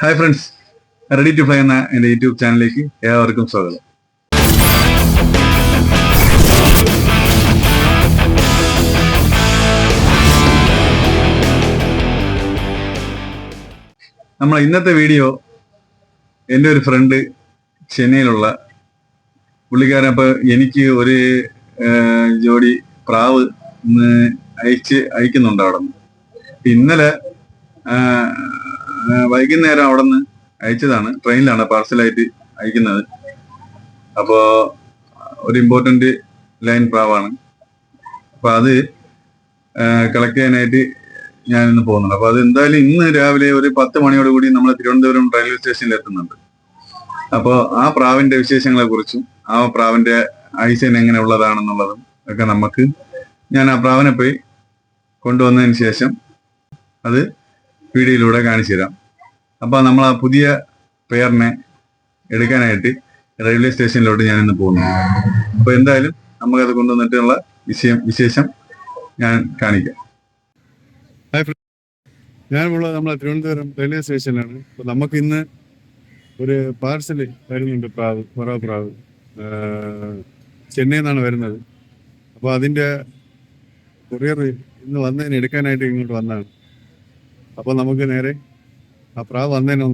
Hi friends ready to fly എന്ന എന്റെ YouTube ചാനലിലേക്ക് ഏവർക്കും സ്വാഗതം. നമ്മൾ ഇന്നത്തെ വീഡിയോ എന്റെ ഒരു ഫ്രണ്ട് ചെന്നൈയിലുള്ള പുള്ളിക്കാരൻ അപ്പൊ എനിക്ക് ഒരു ജോഡി പ്രാവ് അയച്ച് അയക്കുന്നുണ്ട് അവിടെ നിന്ന് ഇന്നലെ വൈകുന്നേരം അവിടെ നിന്ന് അയച്ചതാണ്. ട്രെയിനിലാണ് പാർസലായിട്ട് അയക്കുന്നത്. അപ്പോ ഒരു ഇമ്പോർട്ടന്റ് ലൈൻ പ്രാവാണ്. അപ്പൊ അത് കളക്ട് ചെയ്യാനായിട്ട് ഞാൻ ഇന്ന് പോകുന്നുണ്ട്. അപ്പൊ അത് എന്തായാലും ഇന്ന് രാവിലെ ഒരു പത്ത് മണിയോട് കൂടി നമ്മൾ തിരുവനന്തപുരം റെയിൽവേ സ്റ്റേഷനിൽ എത്തുന്നുണ്ട്. അപ്പോൾ ആ പ്രാവിന്റെ വിശേഷങ്ങളെ കുറിച്ചും ആ പ്രാവിന്റെ ഐസൻ എങ്ങനെ ഉള്ളതാണെന്നുള്ളതും ഒക്കെ നമുക്ക് ഞാൻ ആ പ്രാവിനെ പോയി കൊണ്ടുവന്നതിന് ശേഷം അത് വീഡിയോയിലൂടെ കാണിച്ചു തരാം അപ്പൊ നമ്മൾ ആ പുതിയ പെയറിനെ എടുക്കാനായിട്ട് റെയിൽവേ സ്റ്റേഷനിലോട്ട് ഞാൻ ഇന്ന് പോകുന്നു. അപ്പോൾ എന്തായാലും നമുക്കത് കൊണ്ടുവന്നിട്ടുള്ള വിഷയം വിശേഷം ഞാൻ കാണിക്കാം. ഞാനുള്ളത് നമ്മളെ തിരുവനന്തപുരം റെയിൽവേ സ്റ്റേഷനിലാണ്. അപ്പോൾ നമുക്ക് ഇന്ന് ഒരു പാർസൽ വരുന്നുണ്ട് പ്രാവ് പുറവ് പ്രാവ്. ചെന്നൈയിൽ നിന്നാണ് വരുന്നത്. അപ്പോൾ അതിന്റെ കൊറിയർ ഇന്ന് വന്നതിന് എടുക്കാനായിട്ട് ഇങ്ങോട്ട് വന്നതാണ്. അപ്പോൾ നമുക്ക് നേരെ ആ പ്രാവ് വന്നതിന്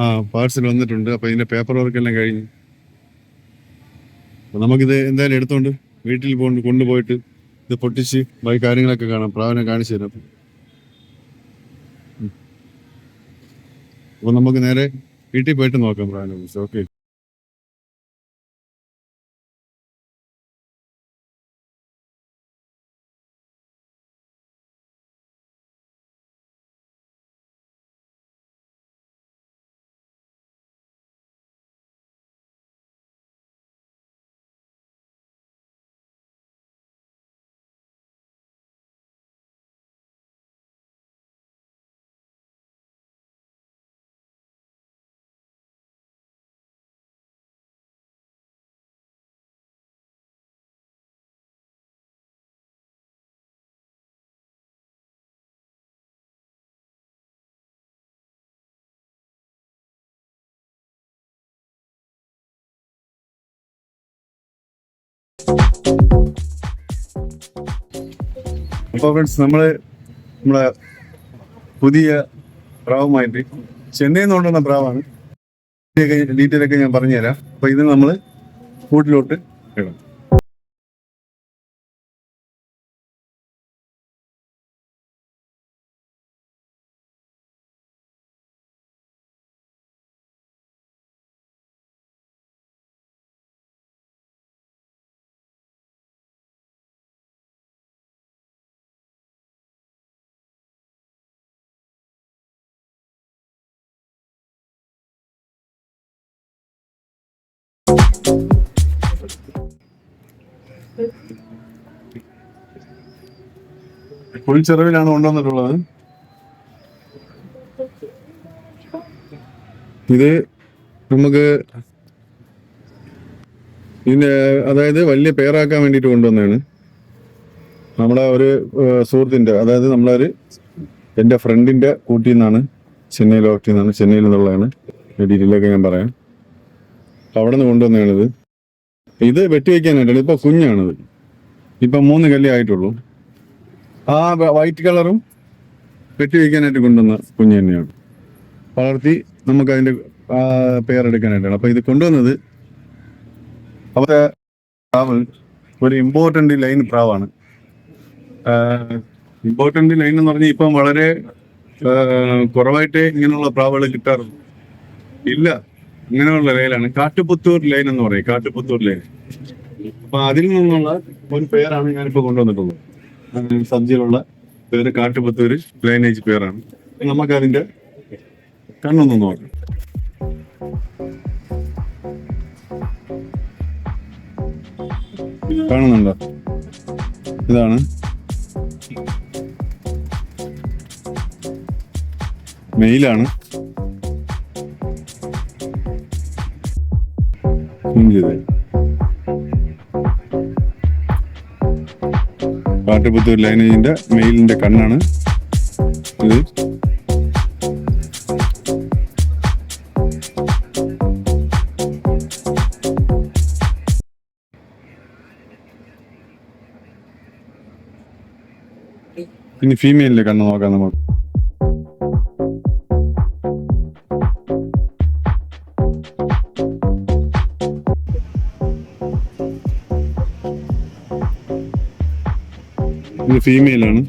ആ പാർസൽ വന്നിട്ടുണ്ട്. അപ്പോൾ ഇതിന്റെ പേപ്പർ വർക്ക് എല്ലാം കഴിഞ്ഞു. അപ്പോൾ നമുക്കിത് എന്തായാലും എടുത്തോണ്ട് വീട്ടിൽ പോകണ്ട് കൊണ്ടുപോയിട്ട് ഇത് പൊട്ടിച്ച് ബാക്കി കാര്യങ്ങളൊക്കെ കാണാം. പ്രാവിനെ കാണിച്ചു തരാം. അപ്പോൾ അപ്പൊ നമുക്ക് നേരെ വീട്ടിൽ പോയിട്ട് നോക്കാം പ്രാവിനെ കുറിച്ച്. ഓക്കെ. അപ്പോൾ ഫ്രണ്ട്സ് നമ്മൾ നമ്മളെ പുതിയ പ്രാവുമായിട്ട് ചെന്നൈയിൽ നിന്ന് കൊണ്ടുവന്ന പ്രാവാണ്. ഡീറ്റെയിൽ ഒക്കെ ഞാൻ പറഞ്ഞുതരാം. അപ്പോൾ ഇത് നമ്മൾ കൂട്ടിലോട്ട് ഇടാം ഫുൾ ചെലവിലാണ് കൊണ്ടുവന്നിട്ടുള്ളത്. ഇത് നമുക്ക് ഇതിന്റെ അതായത് വലിയ പേരാക്കാൻ വേണ്ടിയിട്ട് കൊണ്ടുവന്നതാണ്. നമ്മളെ ഒരു സുഹൃത്തിന്റെ അതായത് നമ്മളെ ഒരു എന്റെ ഫ്രണ്ടിന്റെ കൂട്ടിൽ നിന്നാണ് ചെന്നൈയിൽ ഓഫീസിൽ നിന്നാണ് ചെന്നൈയിൽ നിന്നുള്ളതാണ്. ഡീറ്റെയിലൊക്കെ ഞാൻ പറയാം. അവിടെ നിന്ന് കൊണ്ടുവന്നതാണിത്. ഇത് വെട്ടിവെക്കാനായിട്ടാണ് ഇപ്പൊ കുഞ്ഞാണത്. ഇപ്പൊ മൂന്ന് കല്ലി ആയിട്ടുള്ളൂ. ആ വൈറ്റ് കളറും വെട്ടിവെക്കാനായിട്ട് കൊണ്ടുവന്ന കുഞ്ഞ് തന്നെയാണ്. വളർത്തി നമുക്ക് അതിന്റെ പേരെടുക്കാനായിട്ടാണ് അപ്പൊ ഇത് കൊണ്ടുവന്നത് അവരുടെ പ്രാവ് ഒരു ഇമ്പോർട്ടന്റ് ലൈൻ പ്രാവാണ്. ഇമ്പോർട്ടന്റ് ലൈൻ എന്ന് പറഞ്ഞാൽ ഇപ്പം വളരെ കുറവായിട്ടേ ഇങ്ങനെയുള്ള പ്രാവുകൾ കിട്ടാറുള്ളൂ. ഇല്ല. ഇങ്ങനെയുള്ള ലൈനാണ്. കാട്ടുപുത്തൂർ ലൈൻ എന്ന് പറയും. കാട്ടുപുത്തൂർ ലൈൻ. അപ്പൊ അതിൽ നിന്നുള്ള ഒരു പേരാണ് ഞാനിപ്പോ കൊണ്ടുവന്നിട്ടുള്ളത്. സബ്ജിയിലുള്ള പേര് കാട്ടുപുത്തൂര് ലൈനേജ് പേരാണ്. നമുക്ക് അതിന്റെ കണ്ണൊന്ന് നോക്കാം. കാണുന്നുണ്ടോ? ഇതാണ്. മെയിലാണ്. പെർഫോം ചെയ്തത് ലൈനേജിന്റെ മെയിലിന്റെ കണ്ണാണ് ഇത്. പിന്നെ ഫീമെയിലിന്റെ കണ്ണ് നോക്കാം നമുക്ക്. ഇത് ഫീമെയിലാണ്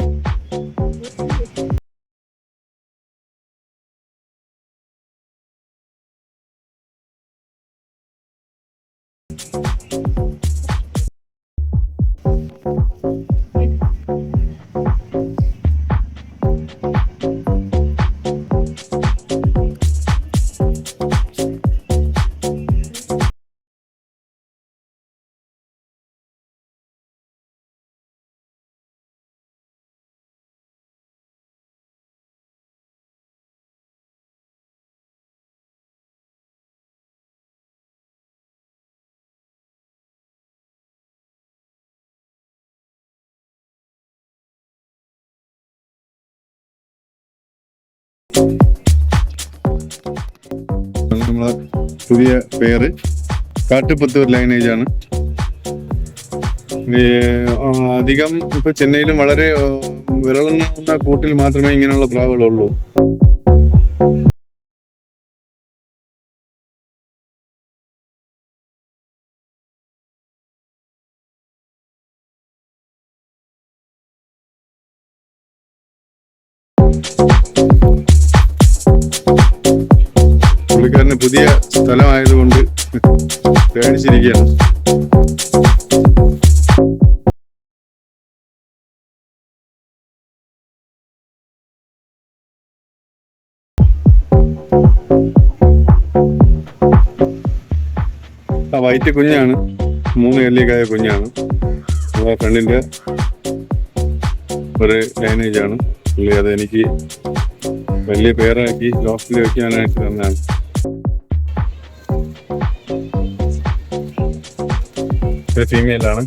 നമ്മളെ പുതിയ പേര് കാട്ടുപത്തൂർ ലൈനേജ് ആണ്. അധികം ഇപ്പൊ ചെന്നൈയിലും വളരെ വിരളുന്ന കൂട്ടിൽ മാത്രമേ ഇങ്ങനെയുള്ള പ്രാവുകളുള്ളൂ. പുള്ളിക്കാരന് പുതിയ സ്ഥലമായതുകൊണ്ട് പേടിച്ചിരിക്കുകയാണ്. ആ വൈറ്റ് കുഞ്ഞാണ്. മൂന്ന് കല്ലിക്കായ കുഞ്ഞാണ്. നമ്മുടെ ഫ്രണ്ടിന്റെ ഒരു ലൈനേജാണ് പുള്ളി അത് എനിക്ക് വലിയ പേരാക്കി ലോഫിൽ വെക്കാനായിട്ട് തന്നാണ് ഫീമെയിലാണ്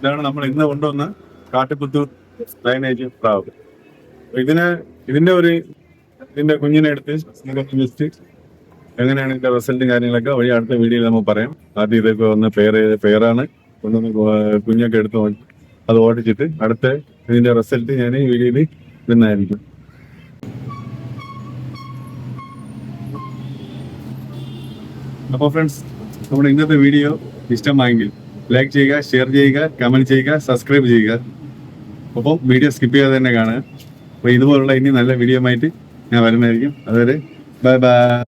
ഇതാണ് നമ്മൾ ഇന്ന് കൊണ്ടുവന്ന കാട്ടുപുത്തൂർ ലൈനേജ് പ്രാവ്. ഇതിന് ഇതിന്റെ ഒരു ഇതിന്റെ കുഞ്ഞിനെ എടുത്ത് എങ്ങനെയാണ് ഇതിന്റെ റിസൾട്ടും കാര്യങ്ങളൊക്കെ വഴി അടുത്ത വീഡിയോയിൽ നമുക്ക് പറയാം. ആദ്യം ഇതൊക്കെ ഒന്ന് പേര് പേരാണ് കൊണ്ടുവന്ന് കു- കുഞ്ഞൊക്കെ എടുത്ത് അത് ഓടിച്ചിട്ട് അടുത്ത ഇതിന്റെ റിസൾട്ട് ഞാൻ ഈ വീഡിയോയിൽ ഇടുന്നതായിരിക്കും അപ്പോൾ ഫ്രണ്ട്സ് നമ്മുടെ ഇന്നത്തെ വീഡിയോ ഇഷ്ടമായെങ്കിൽ ലൈക്ക് ചെയ്യുക ഷെയർ ചെയ്യുക കമന്റ് ചെയ്യുക സബ്സ്ക്രൈബ് ചെയ്യുക. ഒപ്പം വീഡിയോ സ്കിപ്പ് ചെയ്യാതെ തന്നെ കാണുക. അപ്പോൾ ഇതുപോലുള്ള ഇനി നല്ല വീഡിയോ ആയിട്ട് ഞാൻ വരുന്നതായിരിക്കും. അതുവരെ ബൈ ബൈ